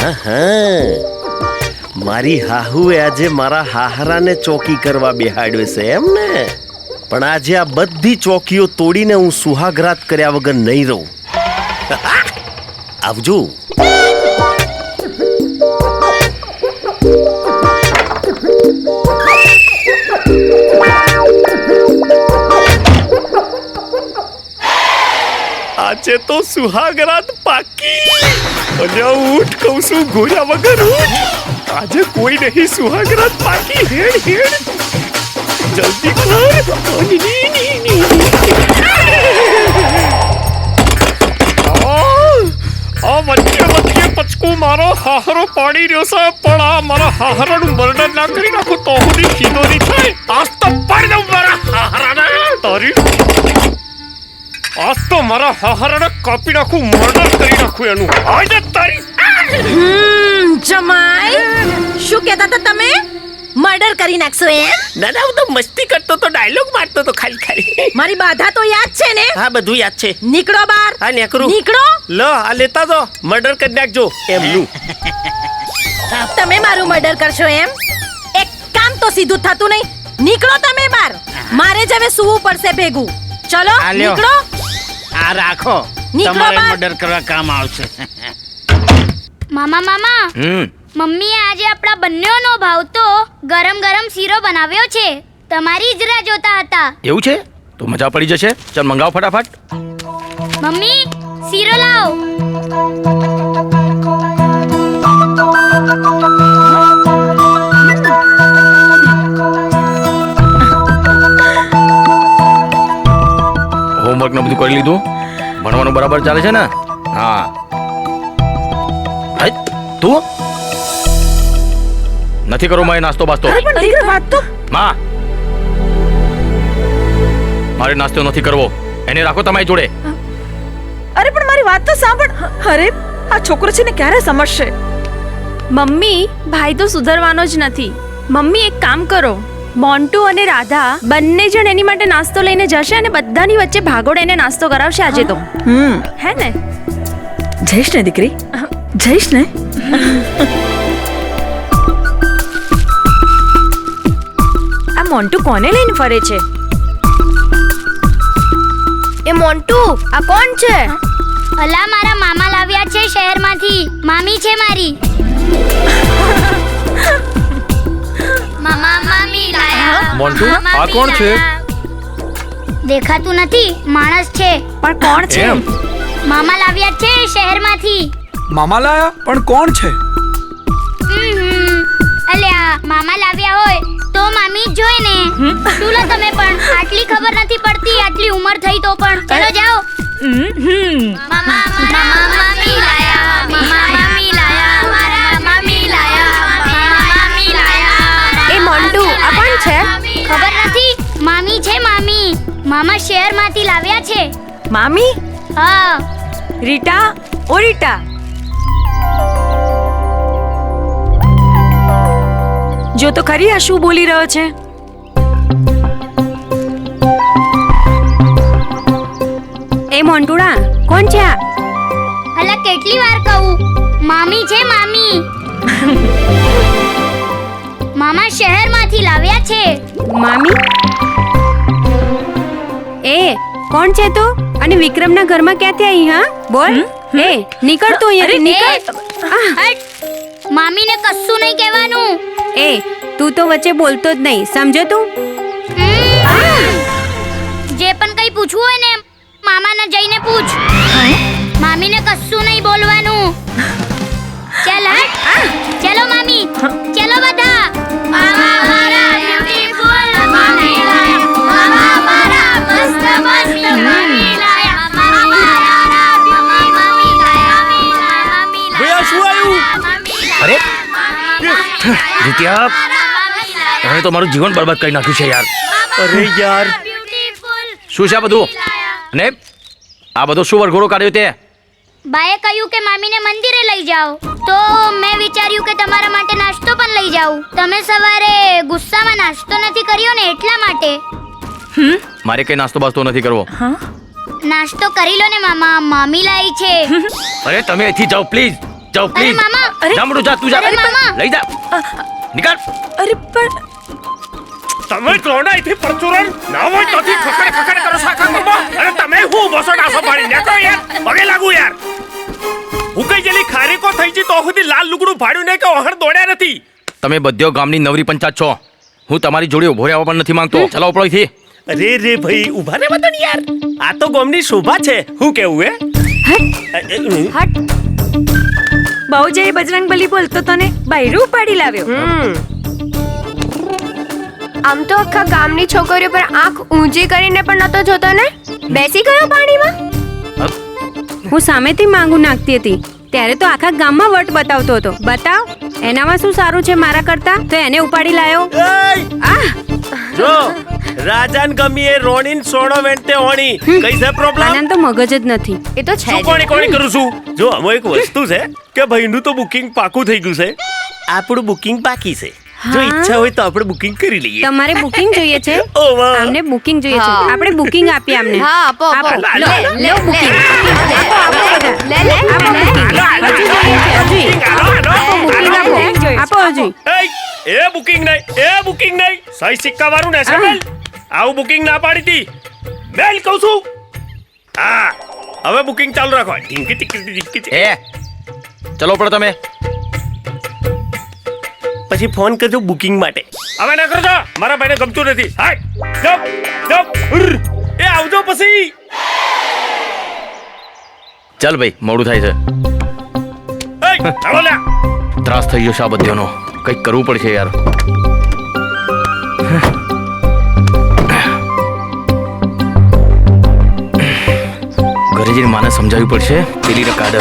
હા. મારી હાહુએ આજે મારા હાહરાને ચોકી કરવા બેહાડ્યો છે એમ ને? પણ આજે આ બધી ચોકીઓ તોડીને હું સુહાગરાત કર્યા વગર નહીં રહું. આવજો. આજે તો સુહાગરાત પાકી. અને ઊઠ કહું છું, ગોળ્યા વગર આજે કોઈ નહીં, સુહાગરાત પાકી. હેડ હેડ. જલ્દી કર. વચ્ચે વચ્ચે પચકું મારો હાહરો પાડી રહ્યો છે, પણ આ મારા હાહરાનું મર્ડર ના કરી નાખું તો હું સીધો નહીં થાય. આજ તો પાડી દઉં મારા હાહરાને. તારી આજ તો મારા હાહરાને કાપી નાખું મર્ડર કરી નાખું એનું. આજે તારી. જમાઈ. શું કહેતા હતા તમે? મર્ડર કરી નાખશો એમ? ના ના હું તો મસ્તી કરતો તો ડાયલોગ મારતો તો ખાલી ખાલી. મારી બાધા તો યાદ છે ને? હા બધું યાદ છે. નીકળો બાર. હા નેકરું નીકળો. લો આ લેતા જો. મર્ડર કરી નાખજો. એમનું તમે મારું મર્ડર કરશો એમ? એક કામ તો સીધું થતું નહીં. નીકળો તમે બહાર મારે જ હવે સુવું પડશે ભેગું. ચલો નીકળો. આ રાખો. નીકળો તમારે બહાર. મર્ડર કરવા કામ આવશે. મામા મામા. હમ. મમ્મીએ આજે આપણા બંનેનો ભાવતો ગરમ ગરમ શીરો બનાવ્યો છે. તમારી જ રાહ જોતા હતા. એવું છે? તો મજા પડી જશે. ચાલ મંગાવો ફટાફટ. મમ્મી શીરો લાવો. બધું કરી લીધું. ભણવાનું બરાબર ચાલે છે ને? હા. તું? નથી કરવો મારે નાસ્તો બાસ્તો. વાતમાં. મારે નાસ્તો નથી કરવો. એને રાખો તમારી જોડે. અરે પણ મારી વાત તો સાંભળ. અરે આ છોકરો છે ને ક્યારે સમજશે? મમ્મી ભાઈ તો સુધરવાનો જ નથી. મમ્મી એક કામ કરો. મોન્ટુ અને રાધા બંને જણ એની માટે નાસ્તો લઈને જશે અને બધાની વચ્ચે ભાગોડ એને નાસ્તો કરાવશે આજે તો. હમ. હે ને? જઈશ ને દીકરી? જઈશ ને? આ મોન્ટુ કોને લઈને ફરે છે? એ મોન્ટુ આ કોણ છે? અલા મારા મામા લાવ્યા છે શહેરમાંથી. મામી છે મારી. મોન્ટુ, આ કોણ છે? દેખાતું નથી માણસ છે. પણ કોણ છે? એમ? મામા લાવ્યા છે શહેરમાંથી. મામા લાયા? પણ કોણ છે? અલ્યા મામા લાવ્યા હોય તો મામી જ જોઈ ને. શું લો તમે પણ? આટલી ખબર નથી પડતી આટલી ઉંમર થઈ તો પણ. ચલો જાઓ. મામા મારા મામી લાયા. મામા મામી લાયા. મામા શહેરમાંથી લાવ્યા છે. મામી? હા. રીટા? ઓ રીટા. જો તો ખરી આ શું બોલી રહ્યો છે? એ મોન્ટુડા કોણ છે આ? અલા કેટલી વાર કહું? મામી છે મામી. મામા શહેરમાંથી લાવ્યા છે. મામી? કોણ છે તું? અને વિક્રમના ઘરમાં ક્યાંથી આવી હા? બોલ. હે નીકળ તું અહીંયાથી નીકળ. મામીને કશું નહીં કહેવાનું. એ તું તો વચ્ચે બોલતો જ નહીં. સમજો તું? જે પણ કંઈ પૂછવું હોય ને મામાને જઈને પૂછ. મામીને કશું નહીં બોલવાનું. જીત્યા એણે તો મારું જીવન બરબાદ કરી નાખ્યું છે યાર. અરે યાર. શું છે આ બધું? ને આ બધો શું વરઘોડો કાઢ્યો તે? બાએ કહ્યું કે મામીને મંદિરે લઈ જાઓ. તો મેં વિચાર્યું કે તમારા માટે નાસ્તો પણ લઈ જાઉં. તમે સવારે ગુસ્સામાં નાસ્તો નથી કર્યો ને એટલા માટે? મારે કઈ નાસ્તો બાસ્તો નથી કરવો. નાસ્તો કરી લો ને મામા. મામી લાઈ છે. અરે તમે અહીંથી જાઓ પ્લીઝ જાઓ પ્લીઝ મામા. જમડું જા તું જા. મામા. લઈ જા. નીકળ અરે પણ તમે ત્રણ અહીંથી પરચુરણ ના હોય તોથી ખકડ ખકડ કરો સાખા કમો અરે તમે હું બસો ડાસો પાડી નેકો યાર. પગે લાગુ યાર. હું કઈ જેલી ખારીકો થઈ જી તો સુધી લાલ લુગડું ભાડ્યું ને કે ઓહણ દોડ્યા નથી. તમે બધ્યો ગામની નવરી પંચાયત છો. હું તમારી જોડે ઊભો રહેવા પણ નથી માંગતો. ચલો ઉપડો અહીંથી અરે રે ભાઈ ઊભા રે વતન યાર. આ તો ગામની શોભા છે. હું કેવું હે? હટ. બહુ જઈ બજરંગ બલી બોલતો તને બૈરું પાડી લાવ્યો. આમ તો આખા ગામની છોકરીઓ પર આંખ ઊંચી કરીને પણ નતો જોતો ને? બેસી ગયો પાણીમાં? હું સામેથી માંગુ નાખતી હતી. ત્યારે તો આખા ગામમાં વટ બતાવતો હતો. બતાવ એનામાં શું સારું છે મારા કરતા? તો એને ઉપાડી લાયો. આ જો. રાજાન ગમીએ એ રોણીન સોણો વેંટે ઓણી. કઈ છે પ્રોબ્લેમ આનંદ તો મગજ જ નથી. એ તો છે શું. કોણી કોણી કરું છું? જો આમાં એક વસ્તુ છે કે ભાઈનું તો બુકિંગ પાકું થઈ ગયું છે. આપણું બુકિંગ બાકી છે. જો ઈચ્છા હોય તો આપણે બુકિંગ કરી લઈએ. તમારે બુકિંગ જોઈએ છે? ઓ વાહ. અમને બુકિંગ જોઈએ છે. આપણે બુકિંગ આપીએ અમને. હા આપો આપો. આપો. લા, લો, booking. આપો, આપો લે લે આપો. બુકિંગ હજુ જોઈએ છે, હજુ. booking હાલો. આપો. આપો. હજુ. એ બુકિંગ નહીં એ બુકિંગ નહીં. સહી સિક્કા વાળું ને મેલ આવું બુકિંગ ના પાડી હતી મેલ કહું છું. હા હવે બુકિંગ ચાલુ રાખો. ઢીંકી ટીકી ટીકી. એ ચલો પડો તમે. પછી ફોન કરજો બુકિંગ માટે. હવે ના કરજો. મારા ભાઈને ગમતું નથી. હાટ જપ જપ. એ આવજો પછી. ચાલ ભાઈ મોડું થાય છે. ત્રાસ થઈ ગયો શા બધ્યોનો. કંઈક કરવું પડશે યાર. ઘરે જઈને માને સમજાવવી પડશે. પેલી રકાડ